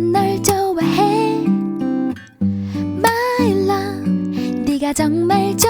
나는 널 좋아해. My love 네가 정말 좋아.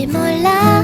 혹시 몰라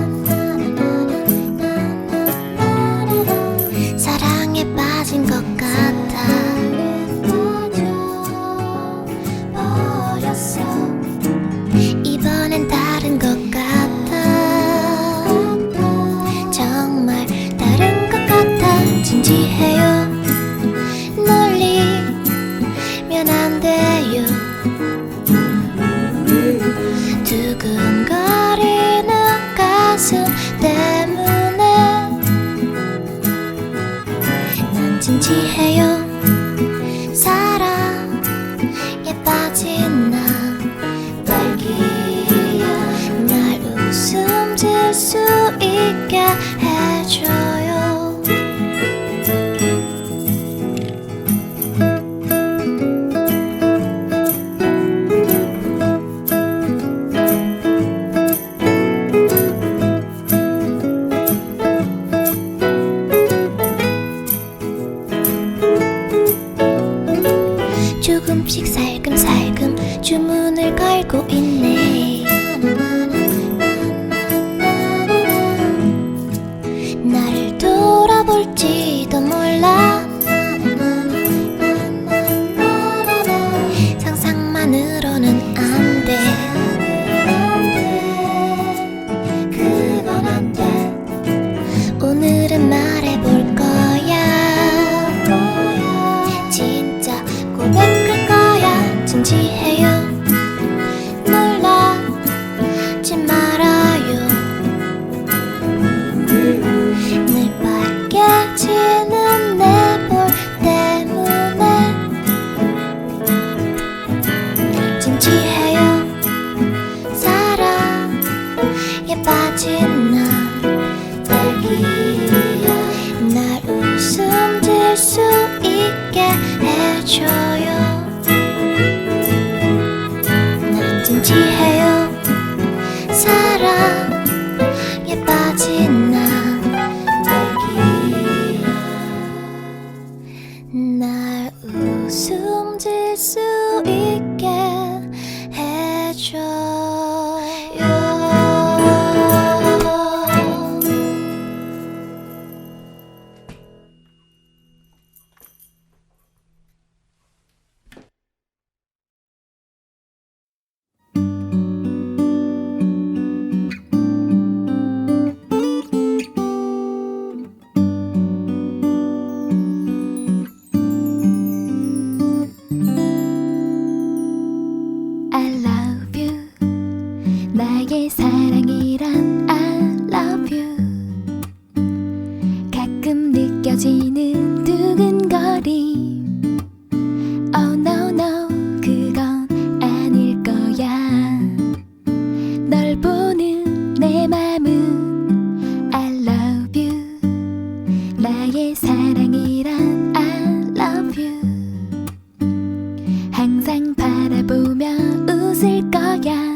就 yeah.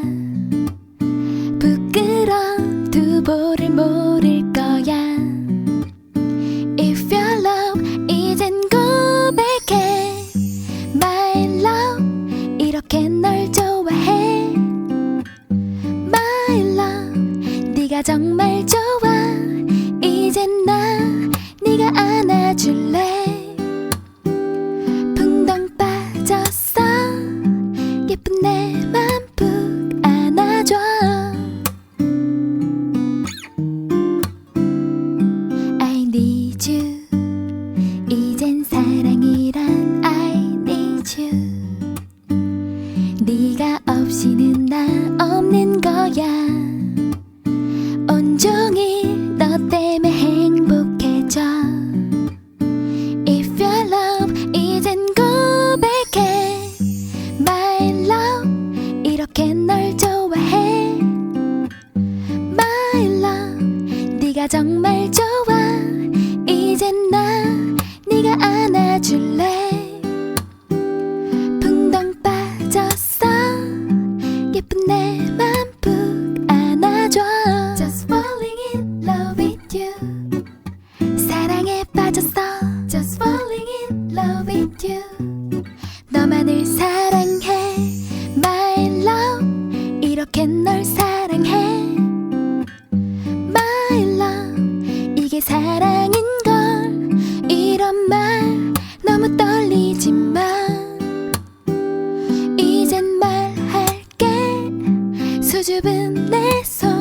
수줍은 내 손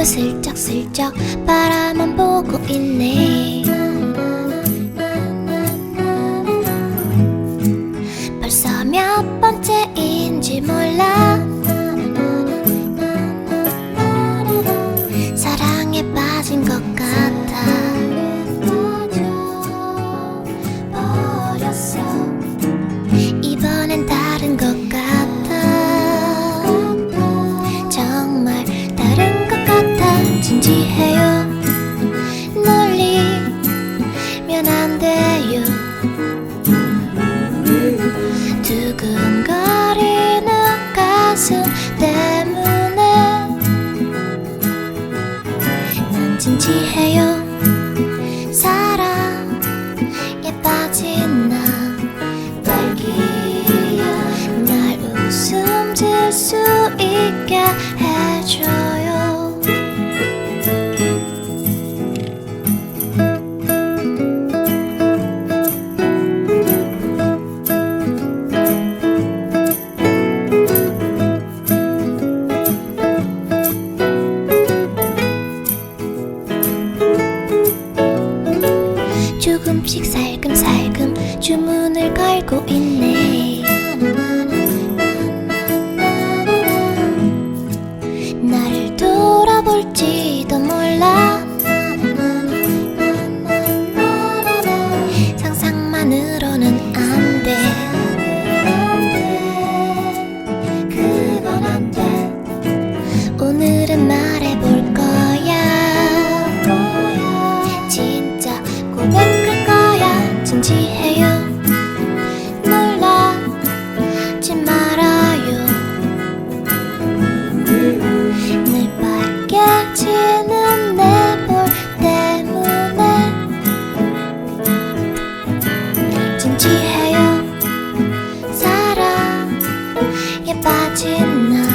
오늘도 슬쩍슬쩍 바라만 보고 있네. 벌써 몇 번째인지 몰라 조금씩 살금살금 주문을 걸고 있네 imagine now.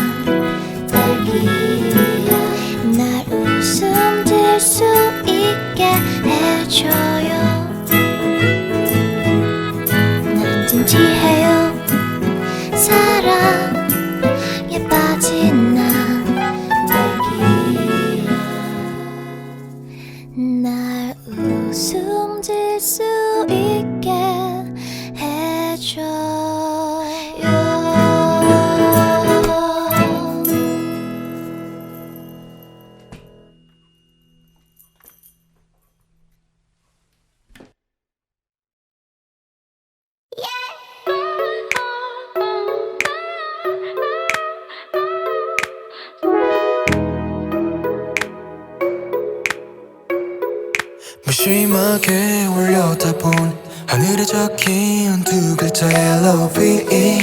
심하게 올려다본 하늘에 적힌 두 글자 L-O-V-E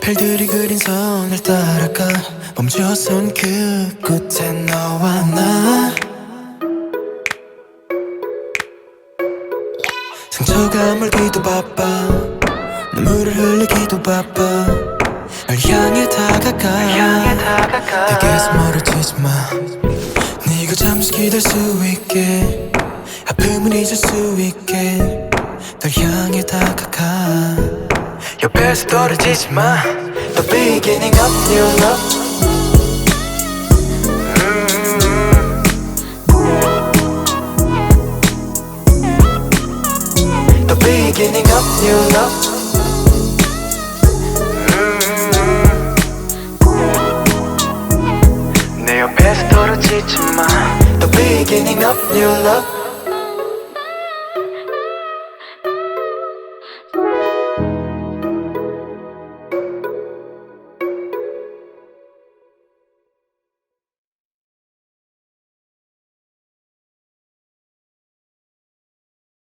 별들이 그린 선을 따라가 멈춰선 그 끝에 너와 나. 상처가 물기도 바빠. 눈물을 흘리기도 바빠. 널 향해 다가가. 내게서 멀어지지 마 네가 잠시 기댈 수 있게 아픔을 잊을 수 있게 널 향해 다가가 옆에서 떨어지지 마 The beginning of new love The beginning of new love giving up new love.